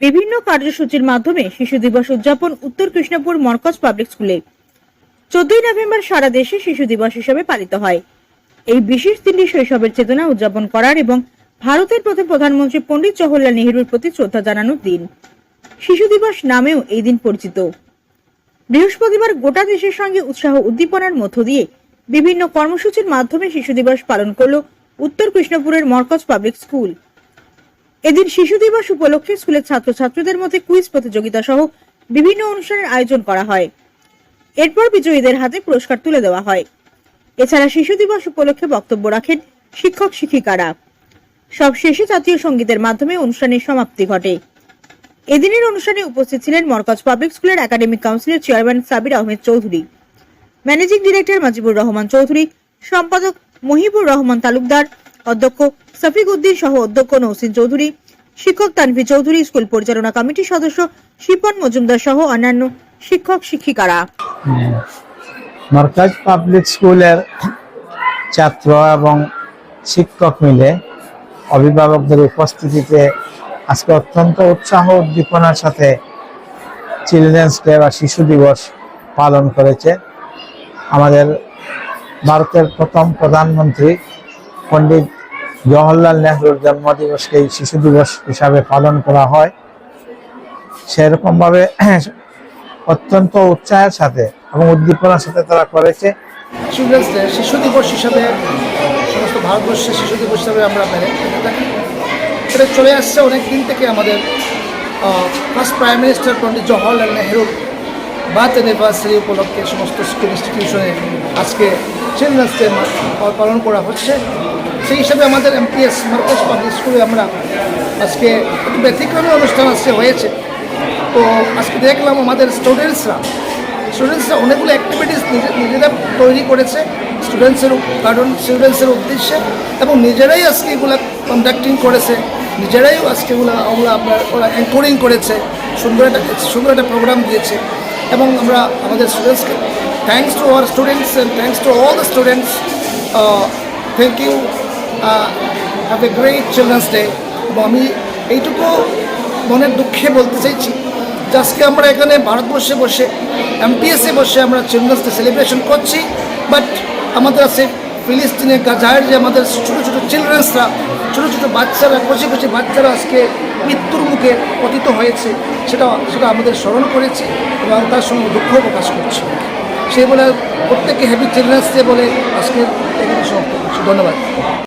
বিভিন্ন কার্যসূচির মাধ্যমে শিশু দিবস উদযাপন উত্তর কৃষ্ণপুর মরকজ পাবলিক স্কুলে। চোদ্দই নভেম্বর সারা দেশে শিশু দিবস হিসেবে পালিত হয়। এই বিশেষ দিনটি শৈশবের চেতনা উদযাপন করার এবং ভারতের প্রথম প্রধানমন্ত্রী পণ্ডিত জওহরলাল নেহরুর প্রতি শ্রদ্ধা জানানোর দিন। শিশু দিবস নামেও এই দিন পরিচিত। বৃহস্পতিবার গোটা দেশের সঙ্গে উৎসাহ উদ্দীপনার মধ্য দিয়ে বিভিন্ন কর্মসূচির মাধ্যমে শিশু দিবস পালন করল উত্তর কৃষ্ণপুরের মরকজ পাবলিক স্কুল। এদিন শিশু দিবস উপলক্ষে স্কুলের ছাত্রছাত্রীদের মধ্যে কুইজ প্রতিযোগিতা সহ বিভিন্ন অনুষ্ঠানের আয়োজন করা হয়। এরপর বিজয়ীদের হাতে পুরস্কার তুলে দেওয়া হয়। এছাড়া শিশু দিবস উপলক্ষে বক্তব্য রাখেন শিক্ষক শিক্ষিকারা। সব শেষে জাতীয় সঙ্গীতের মাধ্যমে অনুষ্ঠানের সমাপ্তি ঘটে। এদিনের অনুষ্ঠানে উপস্থিত ছিলেন মরকজ পাবলিক স্কুলের একাডেমিক কাউন্সিলের chairman Sabir Ahmed Chowdhury, managing director Majibur Rahman Chowdhury, সম্পাদক মহিবুর রহমান তালুকদার অধ্যক্ষ সফিক উদ্দিন সহ অধ্যক্ষ নৌসিন চৌধুরী, শিক্ষক তানভি চৌধুরী, স্কুল পরিচালনা কমিটির সদস্য শিপন মজুমদার সহ অন্যান্য শিক্ষক শিক্ষিকারা। মার্কাজ পাবলিক স্কুলের ছাত্র এবং শিক্ষক মিলে অভিভাবকদের উপস্থিতিতে আজকে অত্যন্ত উৎসাহ উদ্দীপনার সাথে চিলড্রেন্স ডে বা শিশু দিবস পালন করেছে। আমাদের ভারতের প্রথম প্রধানমন্ত্রী পণ্ডিত জওহরলাল নেহরুর জন্মদিবসকে শিশু দিবস হিসাবে পালন করা হয়। সেরকমভাবে অত্যন্ত উৎসাহের সাথে এবং উদ্দীপনার সাথে তারা করেছে। শিশু দিবস হিসাবে, সমস্ত ভারতবর্ষের শিশু দিবস হিসাবে আমরা মেনে থাকি চলে আসছে অনেক দিন থেকে আমাদের first prime minister Pandit Jawaharlal নেহরুর birth anniversary উপলক্ষে সমস্ত স্কুল ইনস্টিটিউশনে আজকে চিলড্রেন্স ডে পালন করা হচ্ছে। সেই হিসাবে আমাদের এমপিএস মার্কাস পাবলিক স্কুলে আমরা আজকে ব্যতিক্রমী অনুষ্ঠান আজকে হয়েছে। তো আজকে দেখলাম আমাদের স্টুডেন্টসরা স্টুডেন্টসরা অনেকগুলো অ্যাক্টিভিটিস নিজেরা তৈরি করেছে। স্টুডেন্টসের কারণ স্টুডেন্টসের উদ্দেশ্যে এবং নিজেরাই আজকে এগুলো কন্ডাক্টিং করেছে। নিজেরাই আজকে এগুলো ওগুলো আপনার ওরা অ্যাঙ্করিং করেছে। সুন্দর একটা সুন্দর একটা প্রোগ্রাম দিয়েছে। এবং আমরা আমাদের স্টুডেন্টসকে thanks to our students and thanks to all the students thank you have a great children's day এবং আমি এইটুকু মনের দুঃখে বলতে চাইছি যে আজকে আমরা এখানে ভারতবর্ষে বসে এমপিএসে বসে আমরা চিলড্রেন্স ডে সেলিব্রেশন করছি বাট আমাদের আছে ফিলিস্তিনে গাজায়ের যে আমাদের ছোটো ছোটো চিলড্রেন্সরা ছোটো ছোটো বাচ্চারা কচি কচি বাচ্চারা আজকে মৃত্যুর মুখে পতিত হয়েছে। সেটা সেটা আমাদের স্মরণ করেছে এবং তার সঙ্গে দুঃখ প্রকাশ করছে। সে বলে প্রত্যেকে হ্যাপি চিলড্রেন্স ডে বলে আজকে এখানে সব ধন্যবাদ।